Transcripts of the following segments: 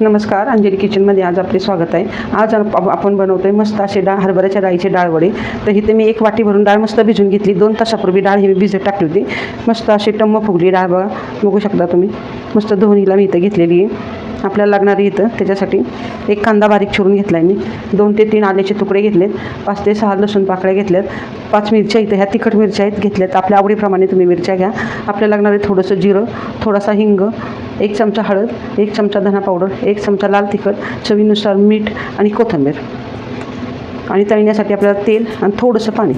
नमस्कार अंजली किचनमध्ये आज आपले स्वागत आहे. आज आपण आपण बनवतोय मस्त असे डाळ हरभऱ्याच्या डाळीचे डाळ वडे. तर इथे मी एक वाटी भरून डाळ मस्त भिजून घेतली. दोन तासापूर्वी डाळ ही मी भिजत टाकली होती. मस्त अशी टम्म फुगली डाळ बघा. बघू शकता तुम्ही. मस्त धोनीला मी इथं घेतलेली आहे. आपल्याला लागणारी इथं. त्याच्यासाठी एक कांदा बारीक चिरून घेतला आहे मी. दोन ते तीन आल्याचे तुकडे घेतलेत. पाच ते सहा लसूण पाकळ्या घेतल्यात. पाच मिरच्या इथं ह्या तिखट मिरच्या आहेत घेतल्यात. आपल्या आवडीप्रमाणे तुम्ही मिरच्या घ्या. आपल्याला लागणारे थोडंसं जिरं थोडासा हिंग एक चमचा हळद एक चमचा धना पावडर एक चमचा लाल तिखट चवीनुसार मीठ आणि कोथिंबीर. आणि तळण्यासाठी आपल्याला तेल आणि थोडंसं पाणी.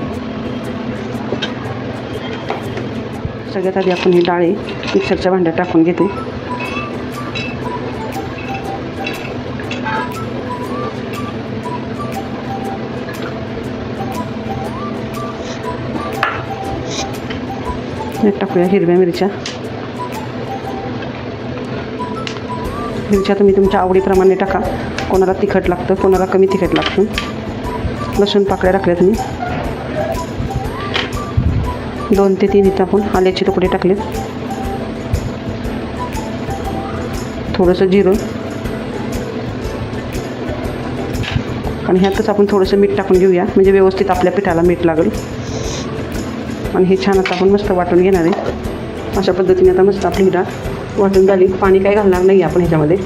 सगळ्यात आधी आपण ही डाळे मिक्सरच्या भांड्यात टाकून घेते. यात टाकूया हिरव्या मिरच्या. मिरच्या तुम्ही तुमच्या आवडीप्रमाणे टाका. कोणाला तिखट लागतं कोणाला कमी तिखट लागतं. लसूण पाकळ्या टाकल्या तुम्ही. दोन ते तीन इथं आपण आल्याचे तुकडे टाकलेत थोडंसं जिरं. आणि ह्यातच आपण थोडंसं मीठ टाकून घेऊया. म्हणजे व्यवस्थित आपल्या पिठाला मीठ लागेल. आणि हे छान आता आपण मस्त वाटून घेणार आहे. अशा पद्धतीने आता मस्त आपली डाळ वाटून झाली. पाणी काय घालणार नाही आपण ह्याच्यामध्ये.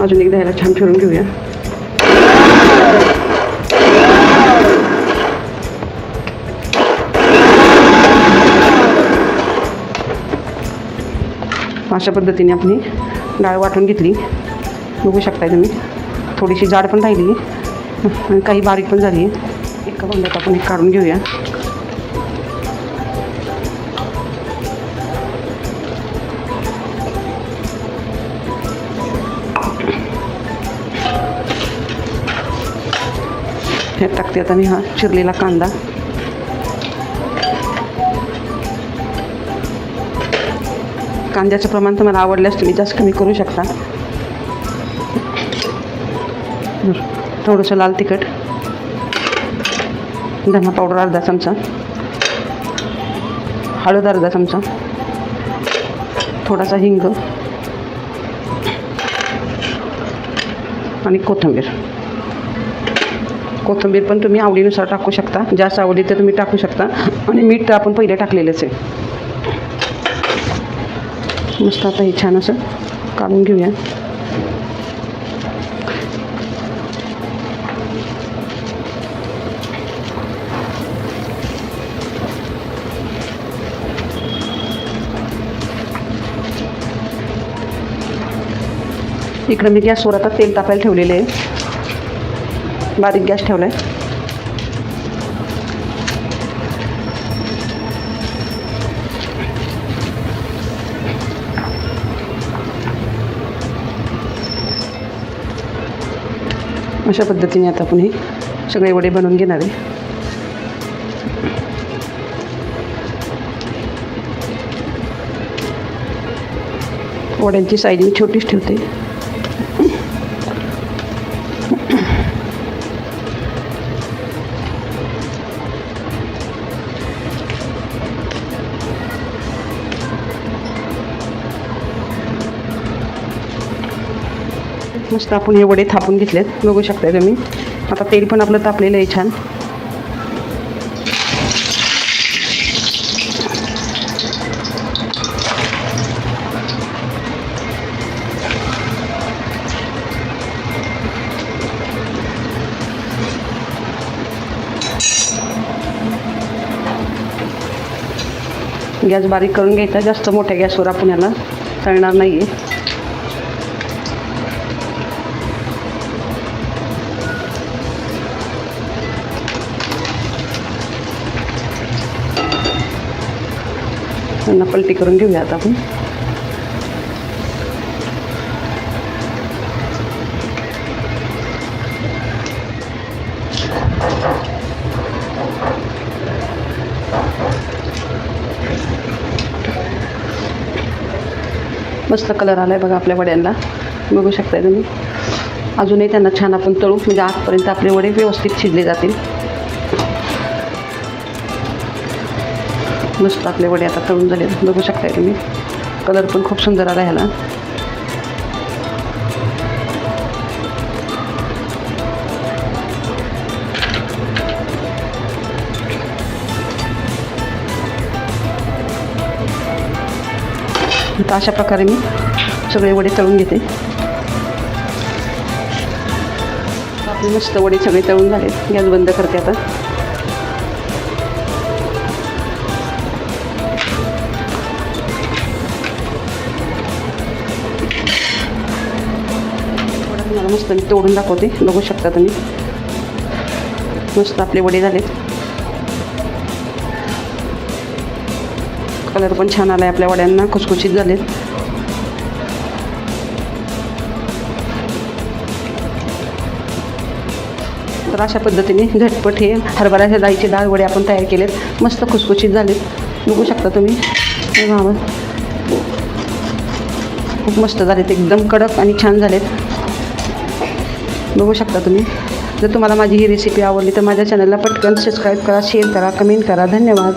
अजून एकदा ह्याला छान फिरून घेऊया. अशा पद्धतीने आपली डाळ वाटून घेतली. बघू शकताय तुम्ही. थोडीशी जाड पण राहिली. आणि काही बारीक पण झाली आहे एका भांड्यात आपण एक काढून घेऊया. हे टाकते आता मी हा चिरलेला कांदा. कांद्याचं प्रमाण तुम्हाला आवडल्यास तुम्ही जास्त कमी करू शकता. थोडंसं लाल तिखट. धना पावडर अर्धा चमचा. हळद अर्धा चमचा. थोडासा हिंग. आणि कोथिंबीर. कोथिंबीर पण तुम्ही आवडीनुसार टाकू शकता. जास्त आवडी तर तुम्ही टाकू शकता. आणि मीठ तर आपण पहिले टाकलेलंच आहे. मस्त आता हे छान असं काढून घेऊया. इकडं मी गॅसवर आता तेल तापायला ठेवलेले आहे. बारीक गॅस ठेवला आहे अशा पद्धतीने आता आपण हे सगळे वडे बनवून घेणार आहे. वड्यांची साईज मी छोटीच ठेवते. मस्त आपण हे वडे थापून घेतलेत. बघू शकता तुम्ही. आता तेल पण आपलं तापलेलं आहे छान. गॅस बारीक करून घ्यायचा. जास्त मोठ्या गॅसवर आपण याला तळणार नाही आहे त्यांना पलटी करून घेऊया आता आपण. मस्त कलर आला आहे बघा आपल्या वड्यांना. बघू शकताय तुम्ही. अजूनही त्यांना छान आपण तळू म्हणजे आजपर्यंत आपले वडे व्यवस्थित शिजले जातील. मस्त आपले वडे आता तळून झाले बघू शकताय तुम्ही. कलर पण खूप सुंदर आला ह्याला. आता अशा प्रकारे मी सगळे वडे तळून घेते. आपले मस्त वडे सगळे तळून झाले गॅस बंद करते आता. मस्त मी तोडून दाखवते. बघू शकता तुम्ही. मस्त आपले वडे झालेत. कलर पण छान आला आहे आपल्या वड्यांना. खुसखुशीत झालेत. तर अशा पद्धतीने झटपट हे हरभऱ्याच्या डाळीचे डाळ वडे आपण तयार केलेत. मस्त खुसखुशीत झालेत. बघू शकता तुम्ही. खूप मस्त झालेत. एकदम कडक आणि छान झालेत. बघू शकता तुम्ही. जर तुम्हाला माझी ही रेसिपी आवडली तर माझ्या चॅनलला पटकन सबस्क्राईब करा शेअर करा कमेंट करा. धन्यवाद.